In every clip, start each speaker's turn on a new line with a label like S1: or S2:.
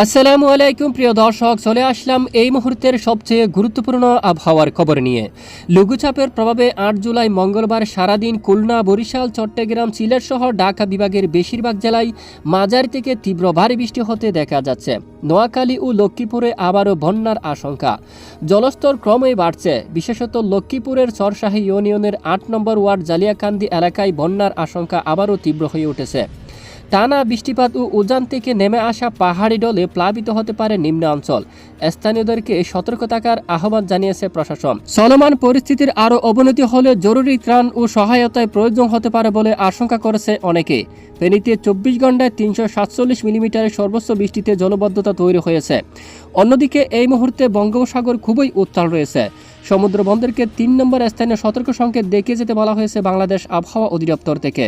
S1: আসসালামু আলাইকুম, প্রিয় দর্শক, চলে আসলাম এই মুহূর্তের সবচেয়ে গুরুত্বপূর্ণ আবহাওয়ার খবর নিয়ে। লঘুচাপের প্রভাবে আট জুলাই মঙ্গলবার সারাদিন খুলনা, বরিশাল, চট্টগ্রাম, সিলেট সহ ঢাকা বিভাগের বেশিরভাগ জেলায় মাঝারি থেকে তীব্র ভারী বৃষ্টি হতে দেখা যাচ্ছে। নোয়াখালী ও লক্ষ্মীপুরে আবারও বন্যার আশঙ্কা। জলস্তর ক্রমেই বাড়ছে। বিশেষত লক্ষ্মীপুরের চরশাহী ইউনিয়নের আট নম্বর ওয়ার্ড জালিয়াকান্দি এলাকায় বন্যার আশঙ্কা আবারও তীব্র হয়ে উঠেছে। টানা বৃষ্টিপাত ও উজান থেকে নেমে আসা পাহাড়ি ডলে প্লাবিত হতে পারে নিম্ন অঞ্চল। স্থানীয়দেরকে সতর্ক থাকার আহ্বান জানিয়েছে প্রশাসন। চলমান পরিস্থিতির আরও অবনতি হলে জরুরি ত্রাণ ও সহায়তায় প্রয়োজন হতে পারে বলে আশঙ্কা করেছে অনেকে। ফেনীতে চব্বিশ ঘন্টায় তিনশো সাতচল্লিশ মিলিমিটারের সর্বোচ্চ বৃষ্টিতে জলবদ্ধতা তৈরি হয়েছে। অন্যদিকে এই মুহূর্তে বঙ্গোপসাগর খুবই উত্তাল রয়েছে। সমুদ্র বন্দরকে তিন নম্বর স্থানীয় সতর্ক সংকেত দেখিয়ে যেতে বলা হয়েছে বাংলাদেশ আবহাওয়া অধিদপ্তর থেকে।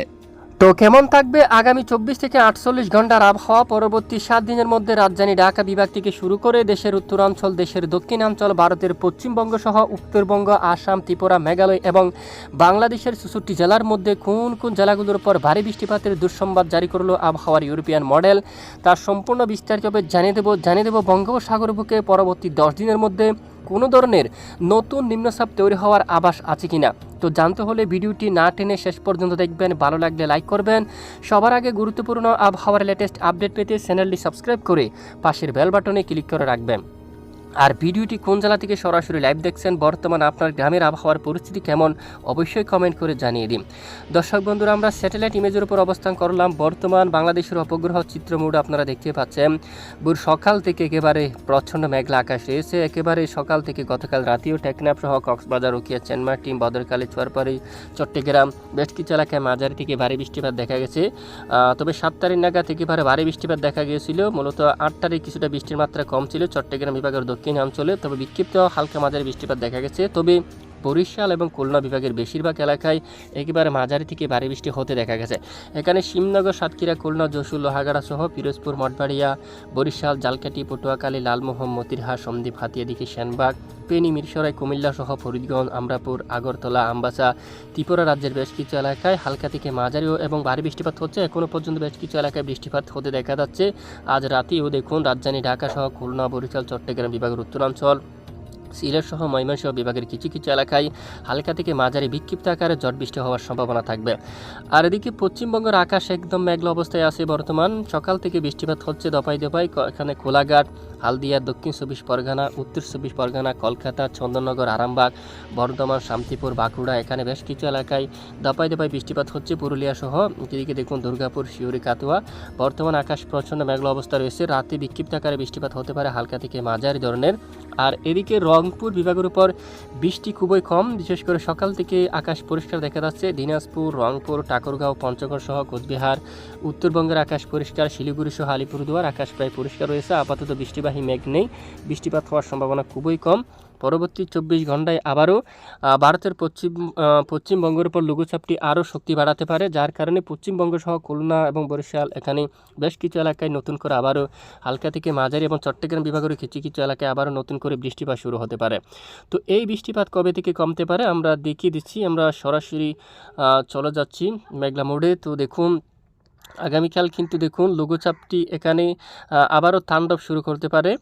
S1: তো কেমন থাকবে আগামী চব্বিশ থেকে আটচল্লিশ ঘণ্টার আবহাওয়া? পরবর্তী সাত দিনের মধ্যে রাজধানী ঢাকা বিভাগ থেকে শুরু করে দেশের উত্তরাঞ্চল, দেশের দক্ষিণাঞ্চল, ভারতের পশ্চিমবঙ্গ সহ উত্তরবঙ্গ, আসাম, ত্রিপুরা, মেঘালয় এবং বাংলাদেশের চৌষট্টি জেলার মধ্যে কোন কোন জেলাগুলোর উপর ভারী বৃষ্টিপাতের দুঃসংবাদ জারি করল আবহাওয়ার ইউরোপিয়ান মডেল? তার সম্পূর্ণ বিস্তারিতভাবে জানিয়ে দেবো জানিয়ে দেবো বঙ্গোপসাগর বুকে। পরবর্তী দশ দিনের মধ্যে কোনো ধরনের নতুন নিম্নচাপ তৈরি হওয়ার আভাস আছে কিনা? তো জানতে হলে ভিডিওটি না টেনে শেষ পর্যন্ত দেখবেন। ভালো লাগলে লাইক করবেন। সবার আগে গুরুত্বপূর্ণ আবহাওয়ার লেটেস্ট আপডেট পেতে চ্যানেলটি সাবস্ক্রাইব করে পাশের বেল বাটনে ক্লিক করে রাখবেন। আর ভিডিওটি কোন জেলা থেকে সরাসরি লাইভ দেখছেন, বর্তমান আপনার গ্রামের আবহাওয়ার পরিস্থিতি কেমন, অবশ্যই কমেন্ট করে জানিয়ে দিন। দর্শক বন্ধুরা, আমরা স্যাটেলাইট ইমেজের উপর অবস্থান করলাম। বর্তমান বাংলাদেশের উপগ্রহ চিত্রমুড আপনারা দেখতে পাচ্ছেন। বুর সকাল থেকে একেবারে প্রচ্ছন্ন মেঘলা আকাশ রয়েছে। একেবারে সকাল থেকে গতকাল রাতেও টেকনাফ সহ কক্সবাজার রুকিয়া চেনমাটি বদরকালী চুয়ারপাড়ি চট্টগ্রাম বেশ কিছু এলাকায় মাঝারি থেকে ভারী বৃষ্টিপাত দেখা গেছে। তবে সাত তারিখ নাগাদ একেবারে ভারী বৃষ্টিপাত দেখা গিয়েছিল। মূলত আট তারিখ কিছুটা বৃষ্টির মাত্রা কম ছিল। চট্টগ্রাম বিভাগের অঞ্চলে তবে বিক্ষিপ্ত হালকা মাঝারি বৃষ্টিপাত দেখা গেছে। তবে বরিশাল এবং খুলনা বিভাগের বেশিরভাগ এলাকায় একেবারে মাঝারি থেকে ভারী বৃষ্টি হতে দেখা গেছে। এখানে শিবনগর, সাতক্ষীরা, খুলনা, যশোর, লোহাগাড়া সহ পিরোজপুর, মঠবাড়িয়া, বরিশাল জালকাটি পটুয়াখালী, লালমোহন, মতিরহাট, সন্দ্বীপ হাতিয়াদিঘি সেনবাগ, পেনি, মিরসরাই, কুমিল্লা সহ ফরিদগঞ্জ, আমরাপুর, আগরতলা, আমবাসা, ত্রিপুরা রাজ্যের বেশ কিছু এলাকায় হালকা থেকে মাঝারি এবং ভারী বৃষ্টিপাত হচ্ছে। এখনও পর্যন্ত বেশ কিছু এলাকায় বৃষ্টিপাত হতে দেখা যাচ্ছে। আজ রাতেও দেখুন, রাজধানী ঢাকা সহ খুলনা, বরিশাল, চট্টগ্রাম বিভাগের উত্তরাঞ্চল সিলেট সহ ময়মনসিংহ বিভাগের কিছু কিছু এলাকায় হালকা থেকে মাঝারি বিক্ষিপ্ত আকারে ঝড় বৃষ্টি হওয়ার সম্ভাবনা থাকবে। আর এদিকে পশ্চিমবঙ্গের আকাশ একদম মেঘলা অবস্থায় আছে বর্তমান। সকাল থেকে বৃষ্টিপাত হচ্ছে দপাই ক- এখানে কোলাঘাট, হালদিয়া, দক্ষিণ চব্বিশ পরগনা, উত্তর চব্বিশ পরগনা, কলকাতা, চন্দননগর, আরামবাগ, বর্ধমান, শান্তিপুর, বাঁকুড়া, এখানে বেশ কিছু এলাকায় দপাই দপাই বৃষ্টিপাত হচ্ছে পুরুলিয়া সহ। এদিকে দেখুন দুর্গাপুর, শিউরি কাতুয়া বর্তমান আকাশ প্রচণ্ড মেঘলা অবস্থা রয়েছে। রাতে বিক্ষিপ্ত আকারে বৃষ্টিপাত হতে পারে হালকা থেকে মাঝারি ধরনের। আর এদিকে রংপুর বিভাগের উপর বৃষ্টি খুবই কম। বিশেষ করে সকাল থেকে আকাশ পরিষ্কার দেখা যাচ্ছে। দিনাজপুর, রংপুর, ঠাকুরগাঁও, পঞ্চগড় সহ কোচবিহার, উত্তরবঙ্গের আকাশ পরিষ্কার। শিলিগুড়ি সহ আলিপুরদুয়ার আকাশ প্রায় পরিষ্কার রয়েছে। আপাতত বৃষ্টিবাহী মেঘ নেই। বৃষ্টিপাত হওয়ার সম্ভাবনা খুবই কম। পরবর্তী চব্বিশ ঘন্টায় আবারও ভারতের পশ্চিম পশ্চিমবঙ্গের উপর লঘুচাপটি আরও শক্তি বাড়াতে পারে, যার কারণে পশ্চিমবঙ্গ সহ খুলনা এবং বরিশাল এখানে বেশ কিছু এলাকায় নতুন করে আবারও হালকা থেকে মাঝারি এবং চট্টগ্রাম বিভাগের কিছু কিছু এলাকায় আবারও নতুন করে বৃষ্টিপাত শুরু হতে পারে। তো এই বৃষ্টিপাত কবে থেকে কমতে পারে আমরা দেখিয়ে দিচ্ছি, আমরা সরাসরি চলে যাচ্ছি মেঘলা মোড়ে। তো দেখুন, আগামীকাল কিন্তু দেখুন, লঘুচাপটি এখানে আবারও তাণ্ডব শুরু করতে পারে।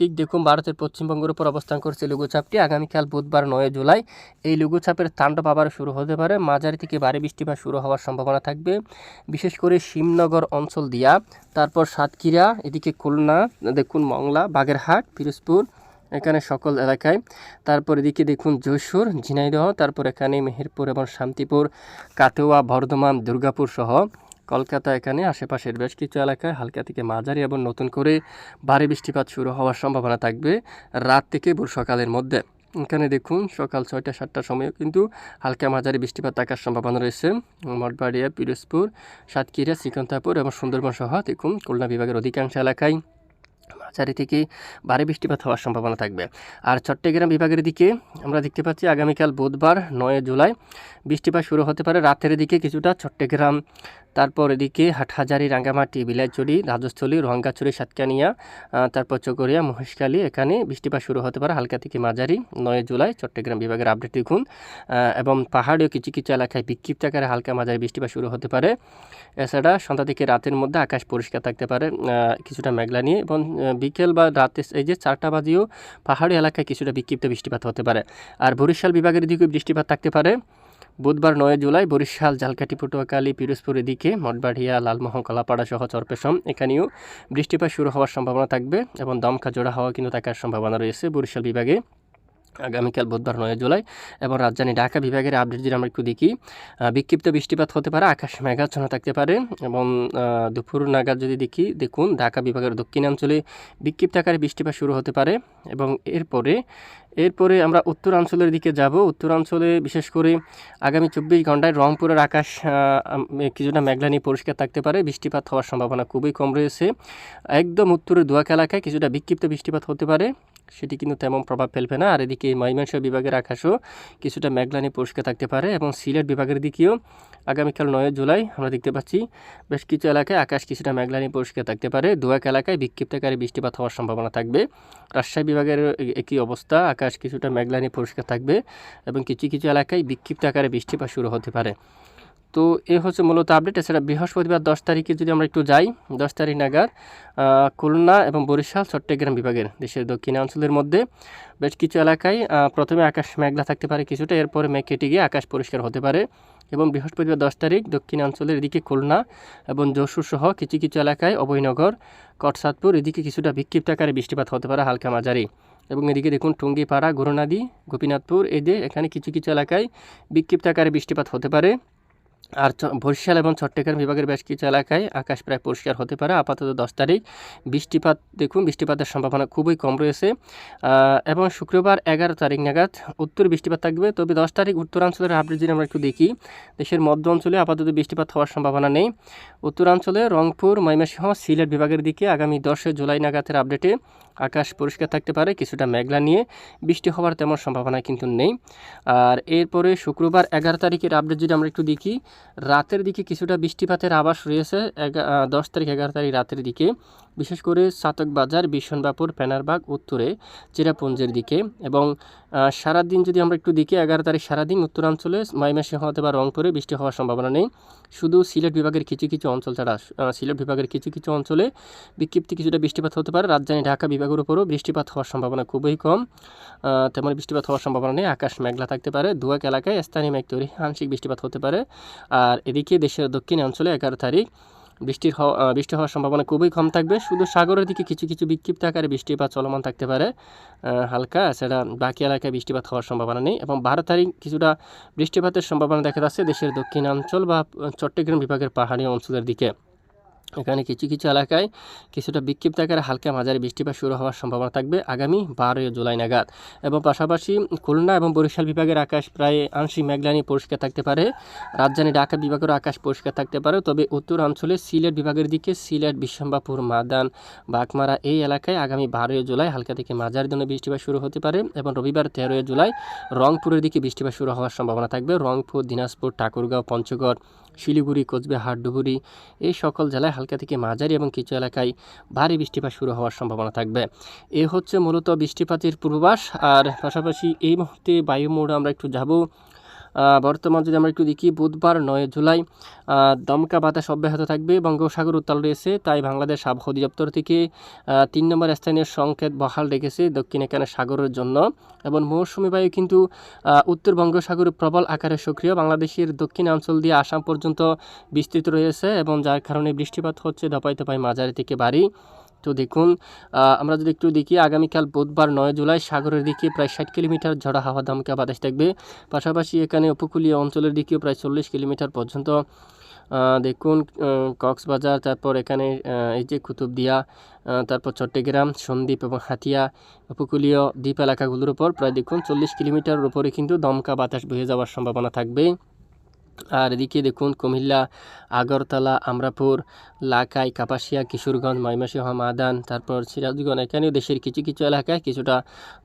S1: ঠিক দেখুন, ভারতের পশ্চিমবঙ্গের উপর অবস্থান করছে লঘুচাপটি। আগামীকাল বুধবার নয় জুলাই এই লঘুচাপের তাণ্ডব আবার শুরু হতে পারে। মাঝারি থেকে ভারী বৃষ্টিপাত শুরু হওয়ার সম্ভাবনা থাকবে। বিশেষ করে শিমনগর অঞ্চল দিয়া, তারপর সাতক্ষীরা, এদিকে খুলনা, দেখুন মংলা, বাগেরহাট, পিরোজপুর, এখানে সকল এলাকায়। তারপর এদিকে দেখুন যশোর, ঝিনাইদহ, তারপর এখানে মেহেরপুর এবং শান্তিপুর, কাটোয়া, বর্ধমান, দুর্গাপুর সহ কলকাতা এখানে আশেপাশের বেশ কিছু এলাকায় হালকা থেকে মাঝারি এবং নতুন করে ভারী বৃষ্টিপাত শুরু হওয়ার সম্ভাবনা থাকবে রাত থেকে ভোর সকালের মধ্যে। এখানে দেখুন, সকাল ছয়টা, সাতটার সময়ও কিন্তু হালকা মাঝারি বৃষ্টিপাত থাকার সম্ভাবনা রয়েছে। মঠবাড়িয়া, পিরোজপুর, সাতক্ষীরা, শ্রীকান্তাপুর এবং সুন্দরবন সহ দেখুন, খুলনা বিভাগের অধিকাংশ এলাকায় থেকে ভারী বৃষ্টিপাত হওয়ার সম্ভাবনা থাকবে। আর চট্টগ্রাম বিভাগের দিকে আমরা দেখতে পাচ্ছি আগামীকাল বুধবার নয় জুলাই বৃষ্টিপাত শুরু হতে পারে। রাতের দিকে কিছুটা চট্টগ্রাম, তারপর এদিকে হাটহাজারি, রাঙ্গামাটি, বিলাইচুরি, রাজস্থলী রোহাঙ্গাচুরি সাতকানিয়া তারপর চকরিয়া, মহেশখালী এখানে বৃষ্টিপাত শুরু হতে পারে। হালকা থেকে মাঝারি নয় জুলাই চট্টগ্রাম বিভাগের আপডেট দেখুন। এবং পাহাড়ীয় কিছু কিছু এলাকায় বিক্ষিপ্ত আকারে হালকা মাঝারি বৃষ্টিপাত শুরু হতে পারে। এছাড়া সন্ধ্যা থেকে রাতের মধ্যে আকাশ পরিষ্কার থাকতে পারে। কিছুটা মেঘলা নিয়ে এবং বিকেল বা রাতে এই যে চারটা বাজিয়েও পাহাড়ি এলাকায় কিছুটা বিক্ষিপ্ত বৃষ্টিপাত হতে পারে। আর বরিশাল বিভাগের দিকেও বৃষ্টিপাত থাকতে পারে। বুধবার নয় জুলাই বরিশাল ঝালকাটি পটুয়াখালী পিরোজপুরের দিকে মঠবাড়িয়া, লালমোহন কলাপাড়া সহ চরপেশম, এখানেও বৃষ্টিপাত শুরু হওয়ার সম্ভাবনা থাকবে এবং দমকা জোড়া হওয়া কিন্তু থাকার সম্ভাবনা রয়েছে বরিশাল বিভাগে। আগামীকাল বুধবার নয় জুলাই এবং রাজধানী ঢাকা বিভাগের আপডেট যদি আমরা একটু দেখি বিক্ষিপ্ত বৃষ্টিপাত হতে পারে, আকাশ মেঘাচ্ছন্ন থাকতে পারে এবং দুপুর নাগাদ যদি দেখি, দেখুন ঢাকা বিভাগের দক্ষিণাঞ্চলে বিক্ষিপ্ত আকারে বৃষ্টিপাত শুরু হতে পারে এবং এরপরে এরপরে আমরা উত্তরাঞ্চলের দিকে যাব। উত্তরাঞ্চলে বিশেষ করে আগামী চব্বিশ ঘন্টায় রংপুরের আকাশ কিছুটা মেঘলানি পরিষ্কার থাকতে পারে। বৃষ্টিপাত হওয়ার সম্ভাবনা খুবই কম রয়েছে। একদম উত্তরের দোয়াক এলাকায় কিছুটা বিক্ষিপ্ত বৃষ্টিপাত হতে পারে। সেটি কিন্তু তেমন প্রভাব ফেলবে না। আর এদিকে ময়মনসিংহ বিভাগের আকাশও কিছুটা মেঘলানি পরিষ্কার থাকতে পারে এবং সিলেট বিভাগের দিকেও আগামীকাল নয় জুলাই আমরা দেখতে পাচ্ছি বেশ কিছু এলাকায় আকাশ কিছুটা মেঘলানি পরিষ্কার থাকতে পারে। দোয়াক এলাকায় বিক্ষিপ্তকারী বৃষ্টিপাত হওয়ার সম্ভাবনা থাকবে। রাজশাহী বিভাগের একই অবস্থা, আকাশ কিছুটা মেঘলানি পরিষ্কার থাকবে এবং কিছু কিছু এলাকায় বিক্ষিপ্ত আকারে বৃষ্টিপাত শুরু হতে পারে। তো এ হচ্ছে মূলত আপডেট এছাড়া বৃহস্পতিবার দশ তারিখে যদি আমরা একটু যাই, দশ তারিখ নাগাদ খুলনা এবং বরিশাল চট্টগ্রাম বিভাগের দেশের দক্ষিণাঞ্চলের মধ্যে বেশ কিছু এলাকায় প্রথমে আকাশ মেঘলা থাকতে পারে কিছুটা, এরপরে মেঘ কেটে গিয়ে আকাশ পরিষ্কার হতে পারে এবং বৃহস্পতিবার দশ তারিখ দক্ষিণাঞ্চলের এদিকে খুলনা এবং যশোর সহ কিছু কিছু এলাকায় অভয়নগর, কটসাদপুর, এদিকে কিছুটা বিক্ষিপ্ত আকারে বৃষ্টিপাত হতে পারে হালকা মাঝারি এবং এদিকে দেখুন টুঙ্গিপাড়া, গুরুনাদি, গোপীনাথপুর এদের এখানে কিছু কিছু এলাকায় বিক্ষিপ্ত আকারে বৃষ্টিপাত হতে পারে। আর বরিশাল এবং চট্টগ্রাম বিভাগের বেশ কিছু এলাকায় আকাশ প্রায় পরিষ্কার হতে পারে। আপাতত দশ তারিখ। বৃষ্টিপাত, দেখুন, বৃষ্টিপাতের সম্ভাবনা খুবই কম রয়েছে। এবং শুক্রবার এগারো তারিখ নাগাদ উত্তর বৃষ্টিপাত থাকবে। তবে দশ তারিখ উত্তরাঞ্চলের আপডেট যদি আমরা একটু দেখি, দেশের মধ্য অঞ্চলে আপাতত বৃষ্টিপাত হওয়ার সম্ভাবনা নেই। উত্তরাঞ্চলে রংপুর, ময়মনসিংহ, সিলেট বিভাগের দিকে আগামী দশে জুলাই নাগাদের আপডেটে আকাশ পরিষ্কার থাকতে পারে, কিছুটা মেঘলা নিয়ে। বৃষ্টি হওয়ার তেমন সম্ভাবনা কিন্তু নেই। আর এরপরে শুক্রবার এগারো তারিখের আপডেট যদি আমরা একটু দেখি, রাতের দিকে কিছুটা বৃষ্টিপাতের আবাস রয়েছে দশ তারিখ এগারো তারিখ রাতের দিকে। বিশেষ করে সাতক বাজার বিশনবাপুর পেনারবাগ উত্তরে চিরাপুঞ্জের দিকে এবং সারাদিন যদি আমরা একটু দেখি, এগারো তারিখ সারাদিন উত্তরাঞ্চলে ময়মনসিংহ অথবা রংপুরে বৃষ্টি হওয়ার সম্ভাবনা নেই। শুধু সিলেট বিভাগের কিছু কিছু অঞ্চল ছাড়া সিলেট বিভাগের কিছু কিছু অঞ্চলে বিক্ষিপ্ত কিছুটা বৃষ্টিপাত হতে পারে। রাজধানী ঢাকা বিভাগের উপরও বৃষ্টিপাত হওয়ার সম্ভাবনা খুবই কম। তেমন বৃষ্টিপাত হওয়ার সম্ভাবনা নেই। আকাশ মেঘলা থাকতে পারে। দুয়াক এলাকায় স্থানীয় মেঘ তৈরি। আংশিক বৃষ্টিপাত হতে পারে। আর এদিকে দেশের দক্ষিণ অঞ্চলে এগারো তারিখ বৃষ্টির বৃষ্টি হওয়ার সম্ভাবনা খুবই কম থাকবে। শুধু সাগরের দিকে কিছু কিছু বিক্ষিপ্ত আকারে বৃষ্টিপাত চলমান থাকতে পারে হালকা। সেটা বাকি এলাকায় বৃষ্টিপাত হওয়ার সম্ভাবনা নেই এবং বারো তারিখ কিছুটা বৃষ্টিপাতের সম্ভাবনা দেখা যাচ্ছে দেশের দক্ষিণাঞ্চল বা চট্টগ্রাম বিভাগের পাহাড়ি অঞ্চলের দিকে। এখানে কিছু কিছু এলাকায় কিছুটা বিক্ষিপ্ত আকারে হালকা মাঝারি বৃষ্টিপাত শুরু হওয়ার সম্ভাবনা থাকবে আগামী বারোই জুলাই নাগাদ। এবং পাশাপাশি খুলনা এবং বরিশাল বিভাগের আকাশ প্রায় আংশিক মেঘলানি পরিষ্কার থাকতে পারে। রাজধানী ঢাকা বিভাগের আকাশ পরিষ্কার থাকতে পারে। তবে উত্তরাঞ্চলে সিলেট বিভাগের দিকে সিলেট বিশ্বম্বাপুর মাদান, বাগমারা এই এলাকায় আগামী বারোই জুলাই হালকা থেকে মাঝারি ধরনের বৃষ্টিপাত শুরু হতে পারে এবং রবিবার তেরোই জুলাই রংপুরের দিকে বৃষ্টিপাত শুরু হওয়ার সম্ভাবনা থাকবে। রংপুর, দিনাজপুর, ঠাকুরগাঁও, পঞ্চগড় শিলিগুড়ি, কোচবিহার ডুবুরি এই সকল জেলায় হালকা থেকে মাঝারি এবং কিছু এলাকায় ভারী বৃষ্টিপাত শুরু হওয়ার সম্ভাবনা থাকবে। এ হচ্ছে মূলত বৃষ্টিপাতের পূর্বাভাস। আর পাশাপাশি এই মুহূর্তে বায়ু মোড়ে আমরা একটু যাব। বর্তমান যদি আমরা একটু দেখি, বুধবার নয় জুলাই দমকা বাতাস অব্যাহত থাকবে, বঙ্গোপসাগর উত্তাল রয়েছে, তাই বাংলাদেশ আবহাওয়া অধিদপ্তর থেকে তিন নম্বর স্থানীয় সংকেত বহাল রেখেছে দক্ষিণ এখানে সাগরের জন্য। এবং মৌসুমী বায়ু কিন্তু উত্তর বঙ্গোপসাগরে প্রবল আকারে সক্রিয়। বাংলাদেশের দক্ষিণাঞ্চল দিয়ে আসাম পর্যন্ত বিস্তৃত রয়েছে এবং যার কারণে বৃষ্টিপাত হচ্ছে ধপাই দপাই মাঝারি থেকে বাড়ি তো দেখুন আমরা যদি একটু দেখি, আগামীকাল বুধবার নয় জুলাই সাগরের দিকে প্রায় ষাট কিলোমিটার ঝড়া হাওয়া দমকা বাতাস থাকবে। পাশাপাশি এখানে উপকূলীয় অঞ্চলের দিকেও প্রায় চল্লিশ কিলোমিটার পর্যন্ত দেখুন কক্সবাজার, তারপর এখানে এই যে কুতুবদিয়া তারপর চট্টগ্রাম, সন্দ্বীপ এবং হাতিয়া, উপকূলীয় দ্বীপ এলাকাগুলোর উপর প্রায় দেখুন চল্লিশ কিলোমিটারের উপরে কিন্তু দমকা বাতাস বয়ে যাওয়ার সম্ভাবনা থাকবে। আর এদিকে দেখুন, কুমিল্লা, আগরতলা, আমরাপুর, লাকাই, কাপাসিয়া, কিশোরগঞ্জ, ময়মনসিংহ, মাদান, তারপর সিরাজগঞ্জ এখানেও দেশের কিছু কিছু এলাকায় কিছুটা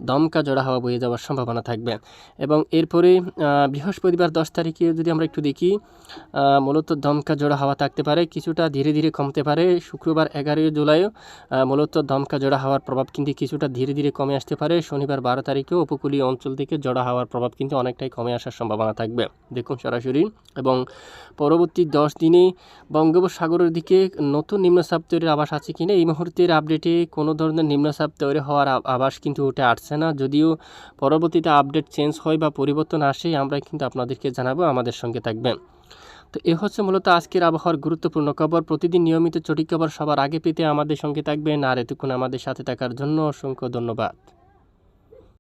S1: দমকা জড়া হাওয়া বয়ে যাওয়ার সম্ভাবনা থাকবে। এবং এরপরে বৃহস্পতিবার দশ তারিখে যদি আমরা একটু দেখি মূলত দমকা জোড়া হাওয়া থাকতে পারে, কিছুটা ধীরে ধীরে কমতে পারে। শুক্রবার এগারোই জুলাইও মূলত দমকা জোড়া হাওয়ার প্রভাব কিন্তু কিছুটা ধীরে ধীরে কমে আসতে পারে। শনিবার বারো তারিখেও উপকূলীয় অঞ্চল থেকে জোড়া হাওয়ার প্রভাব কিন্তু অনেকটাই কমে আসার সম্ভাবনা থাকবে। দেখুন সরাসরি এবং পরবর্তী দশ দিনে বঙ্গোপসাগরের দিকে নতুন নিম্নচাপ তৈরির আভাস আছে কিনা, এই মুহূর্তের আপডেটে কোনো ধরনের নিম্নচাপ তৈরি হওয়ার আভাস কিন্তু উঠে আসছে না। যদিও পরবর্তীতে আপডেট চেঞ্জ হয় বা পরিবর্তন আসে, আমরা কিন্তু আপনাদেরকে জানাব, আমাদের সঙ্গে থাকবেন। তো এ হচ্ছে মূলত আজকের আবহাওয়ার গুরুত্বপূর্ণ খবর। প্রতিদিন নিয়মিত চটি খবর সবার আগে পেতে আমাদের সঙ্গে থাকবেন। আর এতক্ষণ আমাদের সাথে থাকার জন্য অসংখ্য ধন্যবাদ।